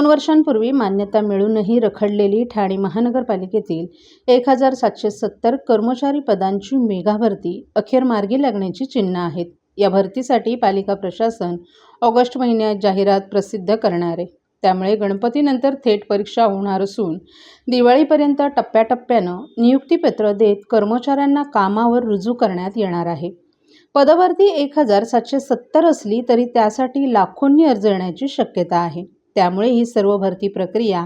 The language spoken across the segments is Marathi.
दोन वर्षांपूर्वी मान्यता मिळूनही रखडलेली ठाणे महानगरपालिकेतील एक हजार सातशे सत्तर कर्मचारी पदांची मेगा भरती अखेर मार्गी लागण्याची चिन्ह आहेत. या भरतीसाठी पालिका प्रशासन ऑगस्ट महिन्यात जाहिरात प्रसिद्ध करणार आहे. त्यामुळे गणपतीनंतर थेट परीक्षा होणार असून दिवाळीपर्यंत टप्प्याटप्प्यानं नियुक्तीपत्र देत कर्मचाऱ्यांना कामावर रुजू करण्यात येणार आहे. पदभरती एक हजार सातशे सत्तर असली तरी त्यासाठी लाखोंनी अर्ज येण्याची शक्यता आहे. त्यामुळे ही सर्व भरती प्रक्रिया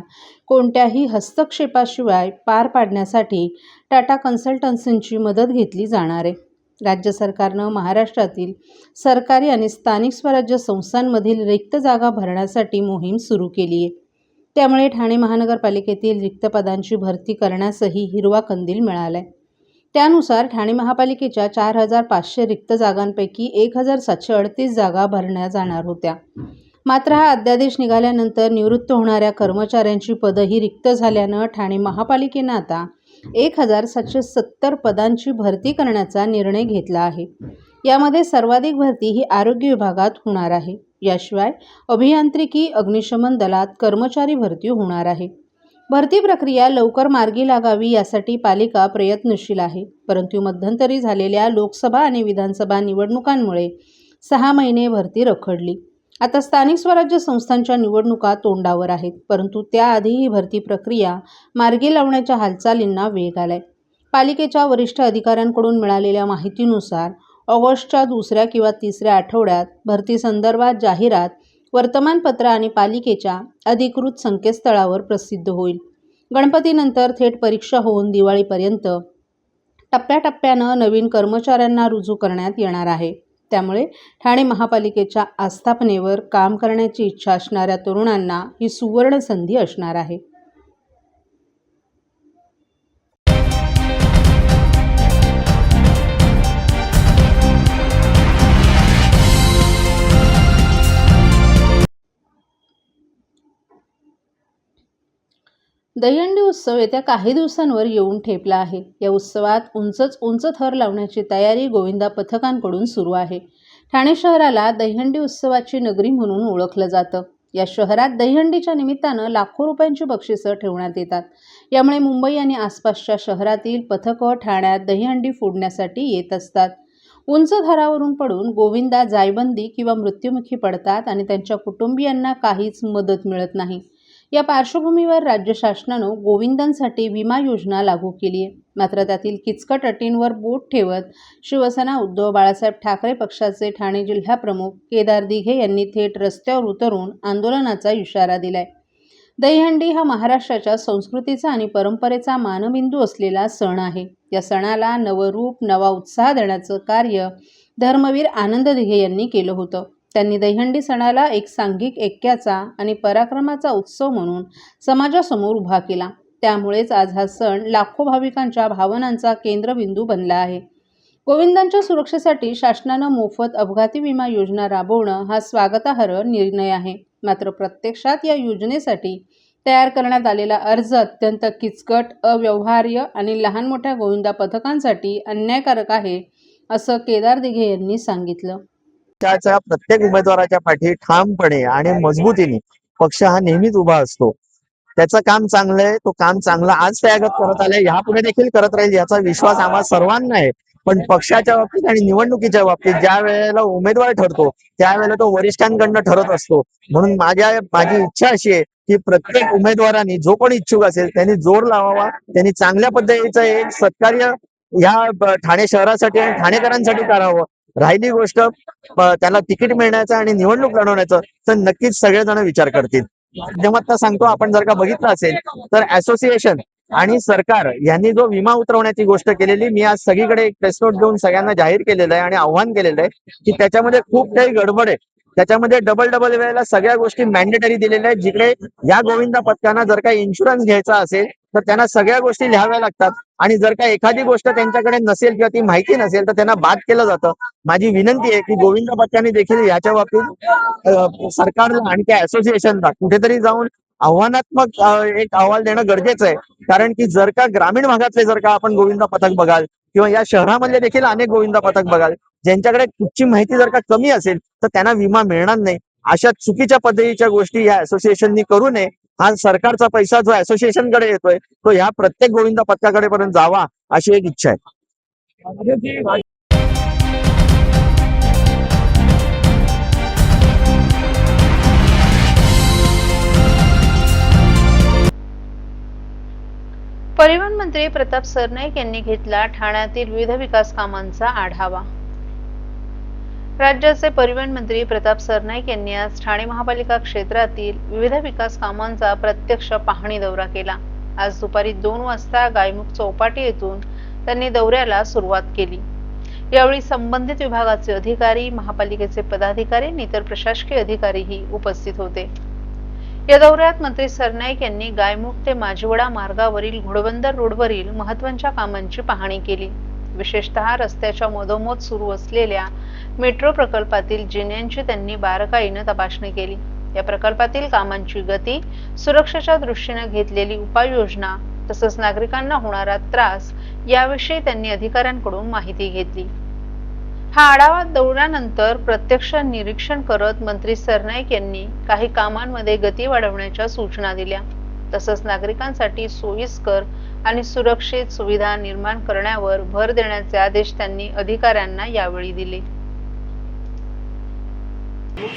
कोणत्याही हस्तक्षेपाशिवाय पार पाडण्यासाठी टाटा कन्सल्टन्सींची मदत घेतली जाणार आहे. राज्य सरकारनं महाराष्ट्रातील सरकारी आणि स्थानिक स्वराज्य संस्थांमधील रिक्त जागा भरण्यासाठी मोहीम सुरू केली आहे. त्यामुळे ठाणे महानगरपालिकेतील रिक्त पदांची भरती करण्यासही हिरवा कंदील मिळाला आहे त्यानुसार ठाणे महापालिकेच्या चार हजार पाचशे रिक्त जागांपैकी एक हजार सातशे अडतीस जागा भरण्या जाणार होत्या. मात्र हा अध्यादेश निघाल्यानंतर निवृत्त होणाऱ्या कर्मचाऱ्यांची पदही रिक्त झाल्यानं ठाणे महापालिकेनं आता एक हजार सातशे सत्तर पदांची भरती करण्याचा निर्णय घेतला आहे. यामध्ये सर्वाधिक भरती ही आरोग्य विभागात होणार आहे. याशिवाय अभियांत्रिकी अग्निशमन दलात कर्मचारी भरती होणार आहे. भरती प्रक्रिया लवकर मार्गी लागावी यासाठी पालिका प्रयत्नशील आहे. परंतु मध्यंतरी झालेल्या लोकसभा आणि विधानसभा निवडणुकांमुळे सहा महिने भरती रखडली. आता स्थानिक स्वराज्य संस्थांच्या निवडणुका तोंडावर आहेत परंतु त्याआधी ही भरती प्रक्रिया मार्गी लावण्याच्या हालचालींना वेग आलाय. पालिकेच्या वरिष्ठ अधिकाऱ्यांकडून मिळालेल्या माहितीनुसार ऑगस्टच्या दुसऱ्या किंवा तिसऱ्या आठवड्यात भरती संदर्भात जाहिरात वर्तमानपत्र आणि पालिकेच्या अधिकृत संकेतस्थळावर प्रसिद्ध होईल. गणपतीनंतर थेट परीक्षा होऊन दिवाळीपर्यंत टप्प्याटप्प्यानं नवीन कर्मचाऱ्यांना रुजू करण्यात येणार आहे. त्यामुळे ठाणे महापालिकेच्या आस्थापनेवर काम करण्याची इच्छा असणाऱ्या तरुणांना ही सुवर्ण संधी असणार आहे. दहीहंडी उत्सव येत्या काही दिवसांवर येऊन ठेपला आहे. या उत्सवात उंचच उंच थर लावण्याची तयारी गोविंदा पथकांकडून सुरू आहे. ठाणे शहराला दहीहंडी उत्सवाची नगरी म्हणून ओळखलं जातं. या शहरात दहीहंडीच्या निमित्तानं लाखो रुपयांची बक्षिसं ठेवण्यात येतात. यामुळे मुंबई आणि आसपासच्या शहरातील पथकं ठाण्यात दहीहंडी फोडण्यासाठी येत असतात. उंच थरावरून पडून गोविंदा जायबंदी किंवा मृत्युमुखी पडतात आणि त्यांच्या कुटुंबियांना काहीच मदत मिळत नाही. या पार्श्वभूमीवर राज्य शासनानं गोविंदांसाठी विमा योजना लागू केली आहे. मात्र त्यातील किचकट अटींवर बोट ठेवत शिवसेना उद्धव बाळासाहेब ठाकरे पक्षाचे ठाणे जिल्हाप्रमुख केदार दिघे यांनी थेट रस्त्यावर उतरून आंदोलनाचा इशारा दिलाय. दहीहंडी हा महाराष्ट्राच्या संस्कृतीचा आणि परंपरेचा मानबिंदू असलेला सण आहे. या सणाला नवरूप नवा उत्साह देण्याचं कार्य धर्मवीर आनंद दिघे यांनी केलं होतं. त्यांनी दहीहंडी सणाला एक सांघिक ऐक्याचा आणि पराक्रमाचा उत्सव म्हणून समाजासमोर उभा केला. त्यामुळेच आज हा सण लाखो भाविकांच्या भावनांचा केंद्रबिंदू बनला आहे. गोविंदांच्या सुरक्षेसाठी शासनानं मोफत अपघाती विमा योजना राबवणं हा स्वागतार्ह निर्णय आहे. मात्र प्रत्यक्षात या योजनेसाठी तयार करण्यात आलेला अर्ज अत्यंत किचकट अव्यवहार्य आणि लहान मोठ्या गोविंदा पथकांसाठी अन्यायकारक आहे असं केदार दिघे यांनी सांगितलं. पक्षाच्या प्रत्येक उमेदवाराच्या पाठी ठामपणे आणि मजबूतीने पक्ष हा नेहमीच उभा असतो. त्याचं काम चांगलं आहे तो काम चांगलं आज त्यागत करत आलाय यापुढे देखील करत राहील याचा विश्वास आम्हा सर्वांना आहे. पण पक्षाच्या बाबतीत आणि निवडणुकीच्या बाबतीत ज्या वेळेला उमेदवार ठरतो त्यावेळेला तो वरिष्ठांकडनं ठरत असतो. म्हणून माझ्या माझी इच्छा अशी आहे की प्रत्येक उमेदवारांनी जो कोणी इच्छुक असेल त्यांनी जोर लावावा त्यांनी चांगल्या पद्धतीचं एक सत्कार्य या ठाणे शहरासाठी आणि ठाणेकरांसाठी करावं. राहिली गोष्ट त्याला तिकीट मिळण्याचं आणि निवडणूक लढवण्याचं तर नक्कीच सगळेजण विचार करतील. माध्यमात सांगतो आपण जर का बघितलं असेल तर असोसिएशन आणि सरकार यांनी जो विमा उतरवण्याची गोष्ट केलेली मी आज सगळीकडे एक प्रेस नोट देऊन सगळ्यांना जाहीर केलेलं आहे आणि आव्हान केलेलं आहे की त्याच्यामध्ये खूप काही गडबड आहे. त्याच्यामध्ये डबल डबल वेळेला सगळ्या गोष्टी मॅन्डेटरी दिलेल्या आहेत. जिकडे या गोविंदा पथकांना जर का इन्शुरन्स घ्यायचा असेल तर त्यांना सगळ्या गोष्टी लिहाव्या लागतात. आणि जर का एखादी गोष्ट त्यांच्याकडे नसेल किंवा ती माहिती नसेल तर त्यांना बाद केलं जातं. माझी विनंती आहे की गोविंद पथकांनी देखील याच्या बाबतीत सरकारला आणि त्या असोसिएशनला कुठेतरी जाऊन आव्हानात्मक एक अहवाल देणं गरजेचं आहे. कारण की जर का ग्रामीण भागातले जर का आपण गोविंदा पथक बघाल किंवा या शहरामधले देखील अनेक गोविंदा पथक बघाल ज्यांच्याकडे कुठची माहिती जर का कमी असेल तर त्यांना विमा मिळणार नाही. अशा चुकीच्या पद्धतीच्या गोष्टी या असोसिएशननी करू नये. हा सरकारचा पैसा जो असोसिएशनकडे येतोय तो ह्या प्रत्येक गोविंदा पथकाकडे पर्यंत जावा अशी एक इच्छा आहे. परिवहन मंत्री प्रताप सरनाईक यांनी घेतला ठाण्यातील विविध विकास कामांचा आढावा. राज्याचे परिवहन मंत्री प्रताप सरनाईक यांनी आज ठाणे महापालिका क्षेत्रातील विविध विकास कामांचा प्रत्यक्ष पाहणी दौरा केला. आज दुपारी दोन वाजता गायमुख चौपाटी येथून त्यांनी दौऱ्याला सुरुवात केली. यावेळी संबंधित विभागाचे अधिकारी महापालिकेचे पदाधिकारी आणि इतर प्रशासकीय अधिकारीही उपस्थित होते. या दौऱ्यात मंत्री सरनाईक यांनी गायमुख ते माजीवडा मार्गावरील घोडबंदर रोडवरील महत्त्वाच्या कामांची पाहणी केली. विशेषतः रस्त्याच्या मधोमध सुरू असलेल्या मेट्रो प्रकल्पातील जिन्यांची त्यांनी बारकाईनं तपासणी केली. या प्रकल्पातील कामांची गती सुरक्षेच्या दृष्टीने घेतलेली उपाययोजना तसंच नागरिकांना होणारा त्रास याविषयी त्यांनी अधिकाऱ्यांकडून माहिती घेतली. हा आढावा दौऱ्यानंतर प्रत्यक्ष निरीक्षण करत मंत्री सरनाईक यांनी काही कामांमध्ये गती वाढवण्याच्या सूचना दिल्या. तसंच नागरिकांसाठी सोयीस्कर आणि सुरक्षित सुविधा निर्माण करण्यावर भर देण्याचे आदेश त्यांनी अधिकाऱ्यांना यावेळी दिले.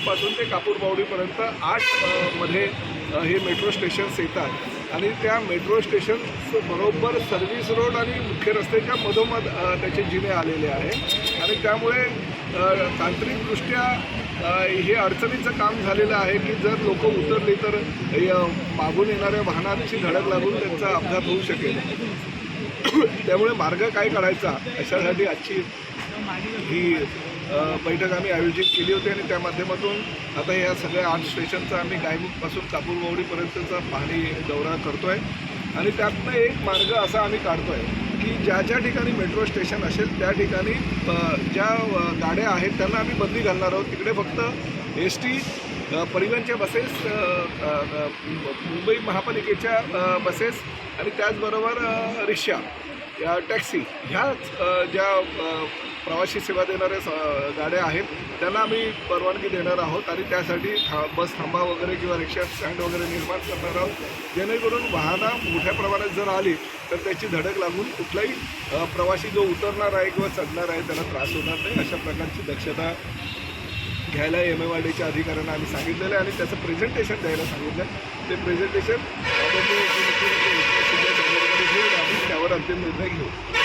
पासून ते कापूरबावडीपर्यंत आठमध्ये हे मेट्रो स्टेशन्स येतात. आणि त्या मेट्रो स्टेशन बरोबर सर्व्हिस रोड आणि मुख्य रस्त्याच्या मधोमध त्याचे जिने आलेले आहे. आणि त्यामुळे तांत्रिकदृष्ट्या हे अडचणीचं काम झालेलं आहे की जर लोक उतरली तर मागून येणाऱ्या वाहनांची धडक लागून त्यांचा अपघात होऊ शकेल. त्यामुळे मार्ग काय काढायचा अशासाठी आजची ही बैठक आम्ही आयोजित केली होती आणि त्या माध्यमातून आता या सगळ्या आठ स्टेशनचा आम्ही गायमुखपासून कापूरबावडीपर्यंतचा पाणी दौरा करतो आहे आणि त्यातनं एक मार्ग असा आम्ही काढतो आहे की ज्या ज्या ठिकाणी मेट्रो स्टेशन असेल त्या ठिकाणी ज्या गाड्या आहेत त्यांना आम्ही बंदी घालणार आहोत. तिकडे फक्त एस टी परिवहनच्या बसेस मुंबई महापालिकेच्या बसेस आणि त्याचबरोबर रिक्षा या टॅक्सी ह्याच ज्या प्रवासी सेवा देणाऱ्या स- गाड्या आहेत. त्यांना आम्ही परवानगी देणार आहोत आणि त्यासाठी था बस थांबा वगैरे किंवा रिक्षा स्टँड वगैरे निर्माण करणार आहोत. जेणेकरून वाहनं मोठ्या प्रमाणात जर आली तर त्याची धडक लागून कुठलाही प्रवासी जो उतरणार आहे किंवा चढणार आहे त्याला त्रास होणार नाही. अशा प्रकारची दक्षता घ्यायला एम एम आर डीच्या अधिकाऱ्यांना आम्ही सांगितलेलं आहे आणि त्याचं प्रेझेंटेशन द्यायला सांगितलं आहे. ते प्रेझेंटेशन घेऊन आम्ही त्यावर अंतिम निर्णय घेऊ.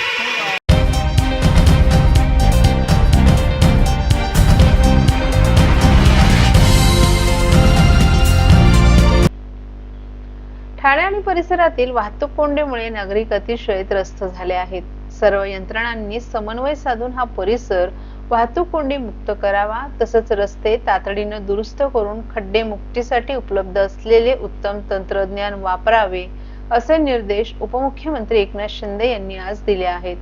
शाळा आणि परिसरातील वाहतूक कोंडीमुळे नागरिक अतिशय त्रस्त झाले आहेत. सर्व यंत्रणांनी समन्वय साधून हा परिसर वाहतूक कोंडी मुक्त करावा तसंच रस्ते तातडीनं दुरुस्त करून खड्डे मुक्तीसाठी उपलब्ध असलेले उत्तम तंत्रज्ञान वापरावे असे निर्देश उपमुख्यमंत्री एकनाथ शिंदे यांनी आज दिले आहेत.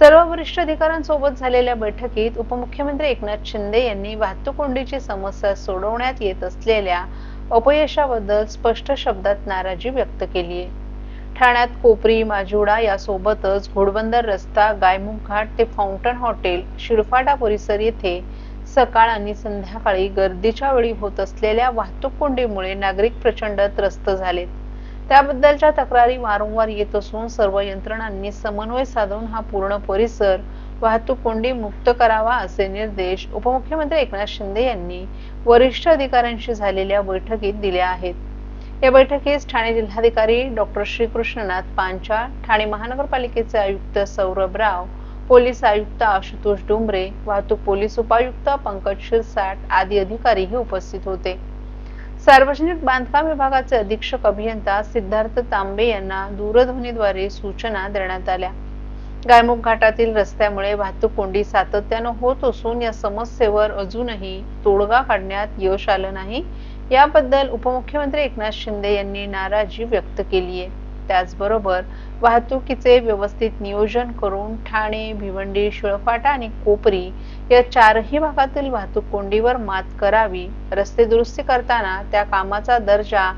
सर्व वरिष्ठ अधिकाऱ्यांसोबत झालेल्या बैठकीत उपमुख्यमंत्री एकनाथ शिंदे यांनी वाहतूक कोंडीची समस्या सोडवण्यात येत असलेल्या अपयशाबद्दल स्पष्ट शब्दात नाराजी व्यक्त केली आहे ठाण्यात कोपरी माजुडा यासोबतच घोडबंदर रस्ता गायमुख घाट ते फाउंटन हॉटेल शिरफाटा परिसर येथे सकाळ आणि संध्याकाळी गर्दीच्या वेळी होत असलेल्या वाहतूक कोंडीमुळे नागरिक प्रचंड त्रस्त झालेत. त्याबद्दलच्या तक्रारी वारंवार येत असून सर्व यंत्रणांनी समन्वय साधून हा पूर्ण परिसर वाहतूक कोंडी मुक्त करावा असे निर्देश उपमुख्यमंत्री एकनाथ शिंदे यांनी वरिष्ठ अधिकाऱ्यांशी झालेल्या बैठकीत दिले आहेत. या बैठकीस ठाणे जिल्हाधिकारी डॉक्टर श्रीकृष्णनाथ पांचाळ ठाणे महानगरपालिकेचे आयुक्त सौरभ राव पोलीस आयुक्त आशुतोष डुंबरे वाहतूक पोलीस उपायुक्त पंकज शिरसाट आदी अधिकारीही उपस्थित होते. सार्वजनिक बांधकाम विभागाचे अधीक्षक अभियंता सिद्धार्थ तांबे यांना दूरध्वनीद्वारे सूचना देण्यात आल्या. गायमुख घाटातील रस्त्यामुळे वाहतूक कोंडी सातत्यानं होत असून या समस्येवर अजूनही तोडगा काढण्यात यश आलं नाही. याबद्दल उपमुख्यमंत्री एकनाथ शिंदे यांनी नाराजी व्यक्त केली आहे. त्याचबरोबर वाहतुकीचे व्यवस्थित नियोजन करून ठाणे भिवंडी शिळफाटा आणि कोपरी या चारही भागातील वाहतूक कोंडीवर मात करावी रस्ते दुरुस्ती करताना त्या कामाचा दर्जा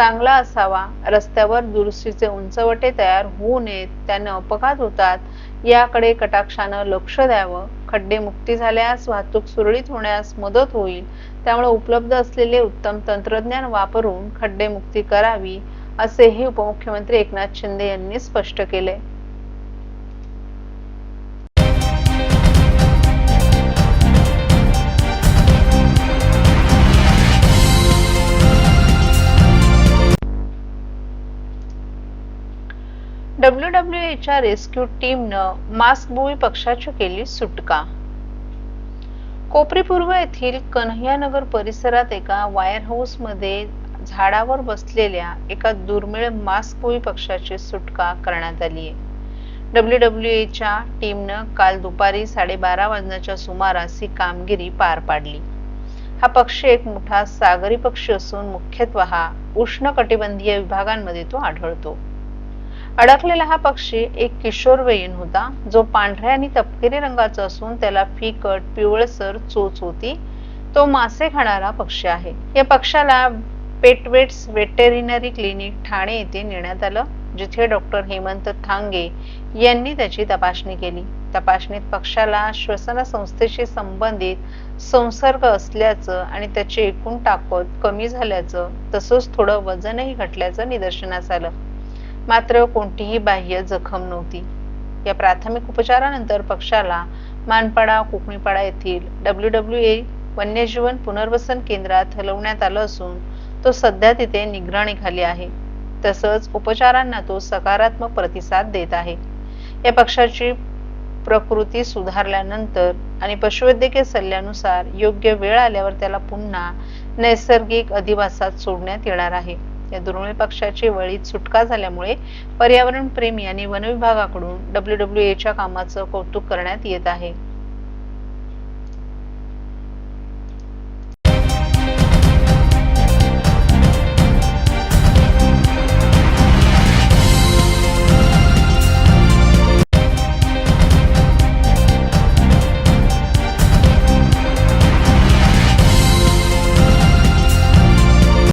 चांगला असावा. रस्त्यावर दुरुस्तीचे उंचवटे तयार होऊ नयेत त्याने अपघात होतात याकडे कटाक्षानं लक्ष द्यावं. खड्डे मुक्ती झाल्यास वाहतूक सुरळीत होण्यास मदत होईल. त्यामुळे उपलब्ध असलेले उत्तम तंत्रज्ञान वापरून खड्डे मुक्ती करावी असेही उपमुख्यमंत्री एकनाथ शिंदे यांनी स्पष्ट केले डब्ल्यू डब्ल्यू एच्या रेस्क्यू टीमनं मास्क पक्षाची केली सुटका. कोपरी पूर्व येथील कन्हैयानगर परिसरात एका वायर हाऊसमध्ये झाडावर बसलेल्या एका दुर्मिळ मास्क पक्षाची सुटका करण्यात आली आहे. डब्ल्यू डब्ल्यू एच्या टीमनं काल दुपारी साडेबारा वाजण्याच्या सुमारास ही कामगिरी पार पाडली. हा पक्षी एक मोठा सागरी पक्षी असून मुख्यत्वे उष्णकटिबंधीय विभागांमध्ये तो आढळतो. अडकलेला हा पक्षी एक किशोरवयीन होता. जो पांढऱ्या आणि तपकिरी रंगाचा असून त्याला फिकट पिवळसर चोच होती. तो मासे खाणारा पक्षी आहे. या पक्षाला पेटवेट्स वेटेरिनरी क्लिनिक ठाणे येथे नेण्यात आलं जिथे डॉक्टर हेमंत थांगे यांनी त्याची तपासणी केली. तपासणीत पक्षाला श्वसन संस्थेशी संबंधित संसर्ग असल्याचं आणि त्याची एकूण ताकद कमी झाल्याचं तसंच थोडं वजनही घटल्याचं निदर्शनास आलं. मात्र कोणतीही बाह्य जखम नव्हती. या प्राथमिक उपचारानंतर पक्षाला मानपाडा कोकणीपाडा येथील डब्ल्यू डब्ल्यू ए वन्यजीवन पुनर्वसन केंद्रात हलवण्यात आलं असून तो सध्या तिथे निगराणीखाली आहे. तसंच उपचारांना तो सकारात्मक प्रतिसाद देत आहे. या पक्षाची प्रकृती सुधारल्यानंतर आणि पशुवैद्यकीय सल्ल्यानुसार योग्य वेळ आल्यावर त्याला पुन्हा नैसर्गिक अधिवासात सोडण्यात येणार आहे. या दुर्मिळ पक्षाची वळीत सुटका झाल्यामुळे पर्यावरण प्रेमी आणि वनविभागाकडून डब्ल्यू डब्ल्यू एच्या कामाचं कौतुक करण्यात येत आहे.